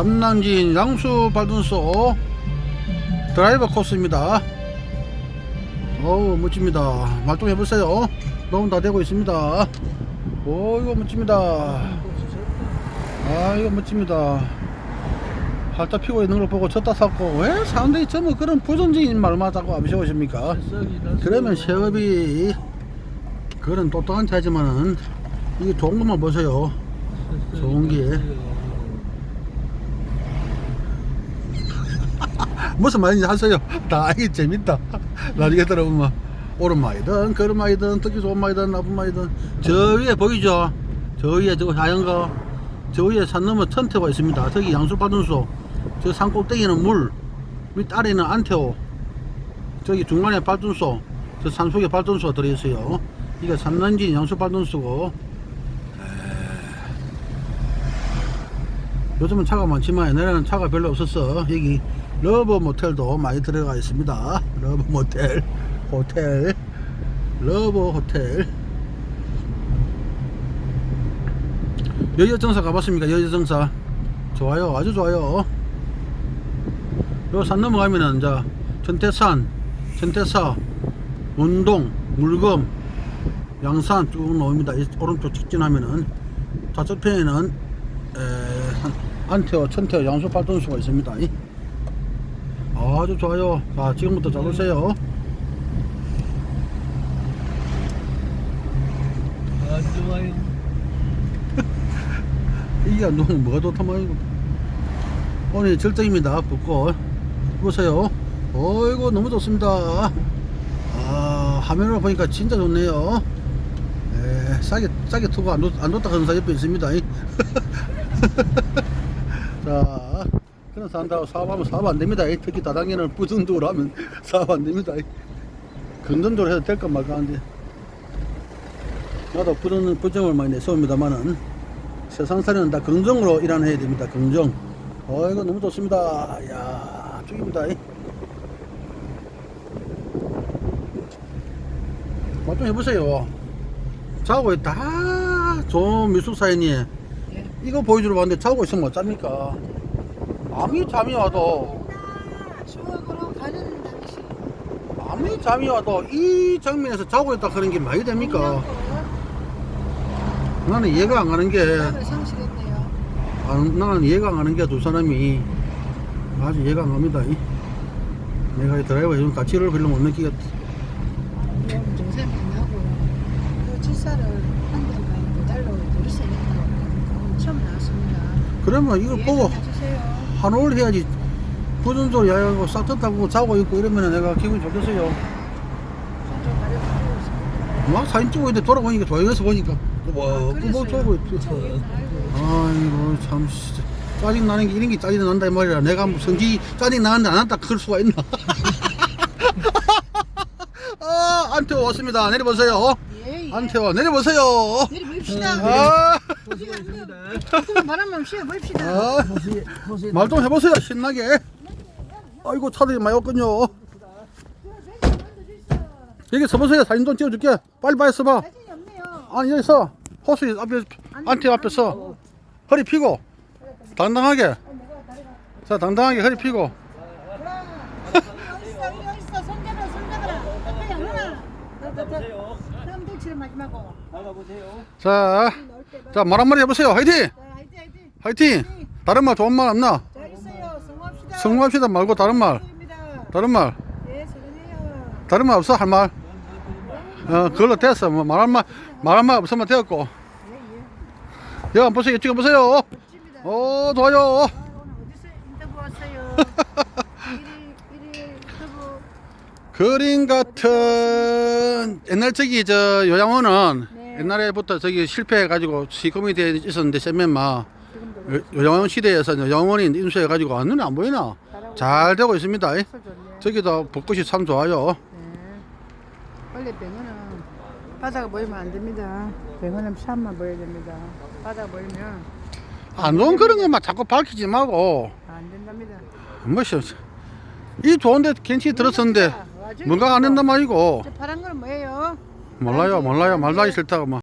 삼남진 양수 발전소 드라이버 코스입니다. 어우 멋집니다. 말동 해 보세요. 너무 다 되고 있습니다. 오 이거 멋집니다. 아 이거 멋집니다. 활짝 피고 있는 걸 보고 쳤다 샀고 왜 사람들이 전부 그런 부정적인 말만 자꾸 암시오십니까? 그러면 셰업이 그런 똑똑한 차지만은 이게 좋은 것만 보세요. 좋은 게 무슨 말인지 하세요. 다 이게 재밌다. 나중에 들어보면 그런 말이든 듣기 좋은 말이든 나쁜 말이든 저 위에 보이죠? 저 위에 저거 거. 저 위에 산 넘어 텐트가 있습니다. 저기 양수파전소. 저산 꼭대기는 물. 윗아래는 안테오. 저기 중간에 발전소. 저 산 속에 발전소가 들어있어요. 이게 산난진 양수발전소고. 요즘은 차가 많지만 옛날에는 차가 별로 없었어. 여기 러브 모텔도 많이 들어가 있습니다. 러브 모텔, 호텔, 러브 호텔. 여여정사 가봤습니까? 여여정사. 좋아요. 아주 좋아요. 요산 넘어가면은 이제 천태산, 천태사, 운동, 물검, 양산 쭉 나옵니다. 이 오른쪽 직진하면은 좌측 편에는 에, 한- 안테어, 천테어 양수 발전소가 있습니다. 이. 아주 좋아요. 자, 지금부터 잡으세요. 아 좋아요. 이게 안 좋으면 뭐가 좋다 말이고. 오늘 절정입니다. 붓고. 보세요. 어이구, 너무 좋습니다. 아, 화면으로 보니까 진짜 좋네요. 에, 싸게, 싸게 투고 안, 좋, 안 좋다 그런 사 옆에 있습니다. 이. 자, 그런 사람들하고 사업하면 사업 안 됩니다. 이. 특히 다단계는 부정적으로 하면 사업 안 됩니다. 이. 긍정적으로 해도 될까 말까 하는데. 나도 부정, 부정을 많이 내세웁니다만은 세상살이는 다 긍정으로 일어나야 됩니다. 긍정. 어, 이거 너무 좋습니다. 야 죽입니다. 이. 맛좀 해보세요. 자고 있다. 좋은 미숙사인이 이거 보여주러 왔는데 자고 있으면 어쩝니까? 아무리 잠이 와도 추억으로 가는 당신. 아무리 잠이 와도 이 장면에서 자고 있다 그런 게 말이 됩니까? 나는 이해가 안 가는 게 나를 상실했네요. 아, 나는 이해가 안 가는 게 두 사람이 아주 이해가 안 갑니다. 이. 내가 이 드라이버 해준 가치를 별로 못 느끼겠다. 만나고 그한 처음 나왔습니다. 그러면 이걸 보고 해주세요. 한올 해야지. 부전소리 야하고 싹 뜯다고 자고 있고 이러면 내가 기분이 좋겠어요. 막 사진 찍고 있는데 돌아보니까 조용해서 보니까 와, 그거 저고 있어. 아이고, 참, 진짜. 짜증 나는 게 이런 게 짜증 난다 이 말이야. 내가 뭐 성지 짜증 나는데 안 한다 클 수가 있나? 아, 안태워 왔습니다. 내려보세요. 예, 예. 안태워 내려보세요. 내려봅시다. 아, 조금 바람만 쉬어 봅시다. 아, 말 좀 해보세요. 신나게. 아이고, 차들이 많이 왔군요. 여기 서보세요. 사진 좀 찍어줄게. 빨리 빨리 서봐. 사진이 없네요. 아니, 여기 서. 호수 앞에, 안태워 앞에 서. 허리 펴고. 당당하게. 자, 당당하게 허리? 여기 어디 있어? 손잡아, 손잡아라. 옆에 양문 아. 마지막으로. 나가보세요. 자, 자, 말 한마디 해보세요. 화이팅! 자, 화이팅, 화이팅. 화이팅! 다른 말 좋은 말 없나? 자, 있어요. 성공합시다. 성공합시다 말고 다른 말. 입니다. 다른 말. 예. 다른 말 없어? 할 말? 어, 그걸로 됐어. 뭐, 말할 말, 말할 말 없으면 되었고. 여기 한번 보세요. 찍어 보세요. 멋집니다. 오, 좋아요. 아, 오늘 어디서 인터뷰 왔어요? 1일, 1일 인터뷰. 그림 같은 옛날 저기 저 요양원은 네. 옛날에부터 저기 실패해가지고 시커멓게 돼 있었는데 세면마 요- 요양원 시대에서 요양원이 인수해가지고 아, 눈에 안 보이나? 잘 되고 있습니다. 저기도 벚꽃이 참 좋아요. 네. 원래 병원은 바다가 보이면 안 됩니다. 병원은 산만 보여야 됩니다. 바다가 보이면 안 좋은 그런 것만 자꾸 밝히지 말고 안 된답니다. 뭐시 이 좋은데 괜히 들었었는데 뭔가 안 된단 말이고. 저 파란 건 뭐예요? 몰라요 몰라요. 말도 하기 싫다고 뭐